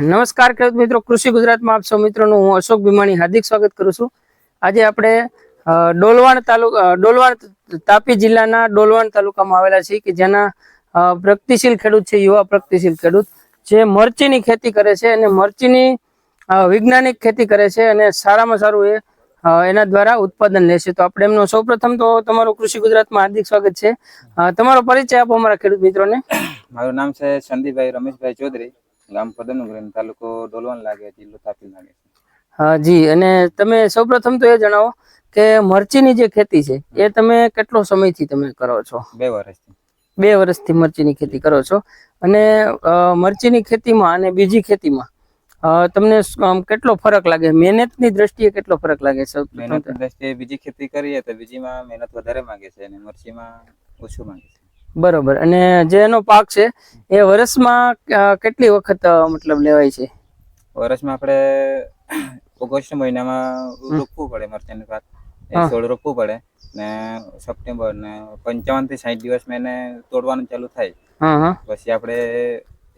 નમસ્કાર ખેડૂત મિત્રો, કૃષિ ગુજરાતમાં આપ સૌ મિત્રોનું હું અશોક ભીમાણી હાર્દિક સ્વાગત કરું છું. આજે આપણે ડોલવાણ તાલુકા ડોલવાણ તાપી જિલ્લાના ડોલવાણ તાલુકામાં આવેલા છીએ કે જેના પ્રગતિશીલ ખેડૂત છે, યુવા પ્રગતિશીલ ખેડૂત, જે મરચીની ખેતી કરે છે અને મરચીની વૈજ્ઞાનિક ખેતી કરે છે અને સારામાં સારું એ એના દ્વારા ઉત્પાદન લેશે તો આપણે એમનો સૌપ્રથમ તો તમારું કૃષિ ગુજરાતમાં હાર્દિક સ્વાગત છે. તમારો પરિચય આપો અમારા ખેડૂત મિત્રોને. મારું નામ છે સંદીપભાઈ રમેશભાઈ ચૌધરી. ગામ પદમનગર તાલુકો ડોલવણ લાગે જિલ્લો તાપી લાગે હા જી. અને તમે સૌપ્રથમ તો એ જણાવો કે મરચીની જે ખેતી છે એ તમે કેટલો સમયથી તમે કરો છો? બે વર્ષથી. બે વર્ષથી મરચીની ખેતી કરો છો. અને મરચીની ખેતીમાં અને બીજી ખેતીમાં તમને કેટલો ફરક લાગે? મહેનતની દ્રષ્ટિએ કેટલો ફરક લાગે છે મહેનત તો? દ્રષ્ટિએ બીજી ખેતી કરીએ તો બીજીમાં મહેનત વધારે માંગે છે અને મરચીમાં ઓછું માંગે છે. બરોબર. અને જે એનો પાક છે એ વર્ષમાં કેટલી વખત મતલબ લેવાય છે? વર્ષમાં આપણે ઓગસ્ટ મહિનામાં રોપવું પડે મરચાંનું પાક. એ છોડ રોપવું પડે ને સપ્ટેમ્બર ને પંચાવનથી સાઠ દિવસમાં એને તોડવાનું ચાલુ થાય. પછી આપણે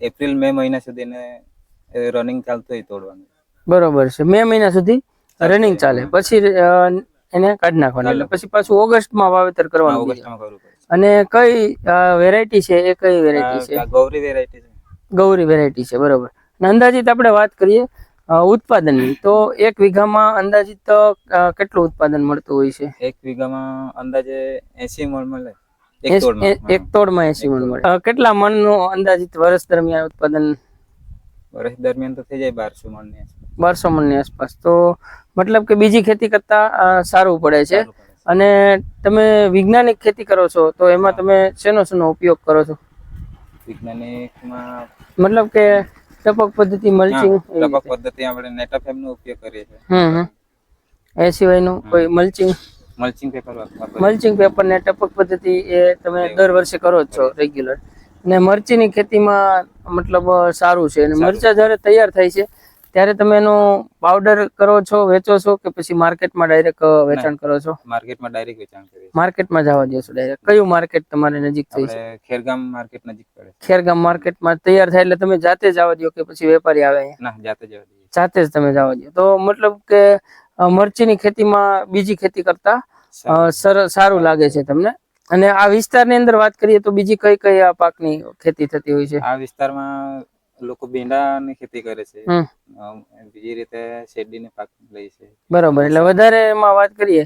એપ્રિલ મે મહિના સુધી રનિંગ ચાલતું હોય તોડવાનું. બરોબર છે. મે મહિના સુધી રનિંગ ચાલે. પછી એને કાઢી નાખવાનું. એટલે પછી પાછું ઓગસ્ટમાં વાવેતર કરવાનું ઓગસ્ટમાં કરવું અને કઈ વેરાયટી છે? એ કઈ વેરાયટી છે? ગૌરી વેરાયટી છે. ગૌરી વેરાયટી છે બરોબર. અને અંદાજિત આપણે વાત કરીએ ઉત્પાદનની તો એક વીઘામાં અંદાજિત કેટલું ઉત્પાદન મળતું હોય છે? એક વીઘામાં અંદાજે એસી મણ મળે. એક તોડમાં. એસી મણ મળે. કેટલા મણનું અંદાજિત વર્ષ દરમિયાન ઉત્પાદન? વર્ષ દરમિયાન તો થઈ જાય બારસો મણની બારસો મણની આસપાસ. તો મતલબ કે બીજી ખેતી કરતા સારું પડે છે. અને તમે વૈજ્ઞાનિક ખેતી કરો છો તો એમાં તમે શેનો શેનો ઉપયોગ કરો છો? વૈજ્ઞાનિકમાં મતલબ કે ટપક પદ્ધતિ મલ્ચિંગ ટપક પદ્ધતિ આપણે નેટાફેમ નો ઉપયોગ કરીએ છીએ. હમ હમ. એ સિવાયનું કોઈ mulching? Mulching paper mulching paper ને ટપક પદ્ધતિ એ તમે દર વર્ષે કરો જ છો રેગ્યુલર ને મરચીની ખેતીમાં મતલબ સારું છે. અને મરચા જ્યારે તૈયાર થાય છે ત્યારે તમે એનો પાવડર કરો છો વેચો છો કે પછી માર્કેટમાં ડાયરેક્ટ વેચાણ કરો છો? માર્કેટમાં ડાયરેક્ટ વેચાણ કરીએ માર્કેટમાં જવા દો છો ડાયરેક્ટ કયું માર્કેટ તમારે નજીક થઈ છે? ખેરગામ માર્કેટ નજીક પડે ખેરગામ માર્કેટમાં તૈયાર થાય એટલે તમે જાતે જવા દો કે પછી વેપારી આવે ના જાતે જવા દઈએ જાતે જ તમે જવા દો. તો મતલબ કે મરચીની ખેતીમાં બીજી ખેતી કરતા સારું. લાગે છે તમને? અને આ વિસ્તારની અંદર વાત કરીએ તો બીજી કઈ કઈ આ પાકની ખેતી થતી હોય છે? આ વિસ્તારમાં લોકો ભીંડાની ખેતી કરે છે. બીજી રીતે શેરડીને પાક લે છે. બરોબર એટલે વધારે એમાં વાત કરીએ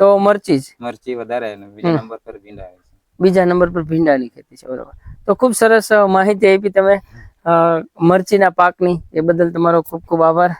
તો મરચી જ. મરચી વધારે અને બીજા નંબર પર ભીંડા આવે છે. બીજા નંબર પર ભીંડાની ખેતી છે બરોબર. તો ખૂબ સરસ માહિતી આપી તમે મરચીના પાકની એ બદલ તમારો ખૂબ ખૂબ આભાર.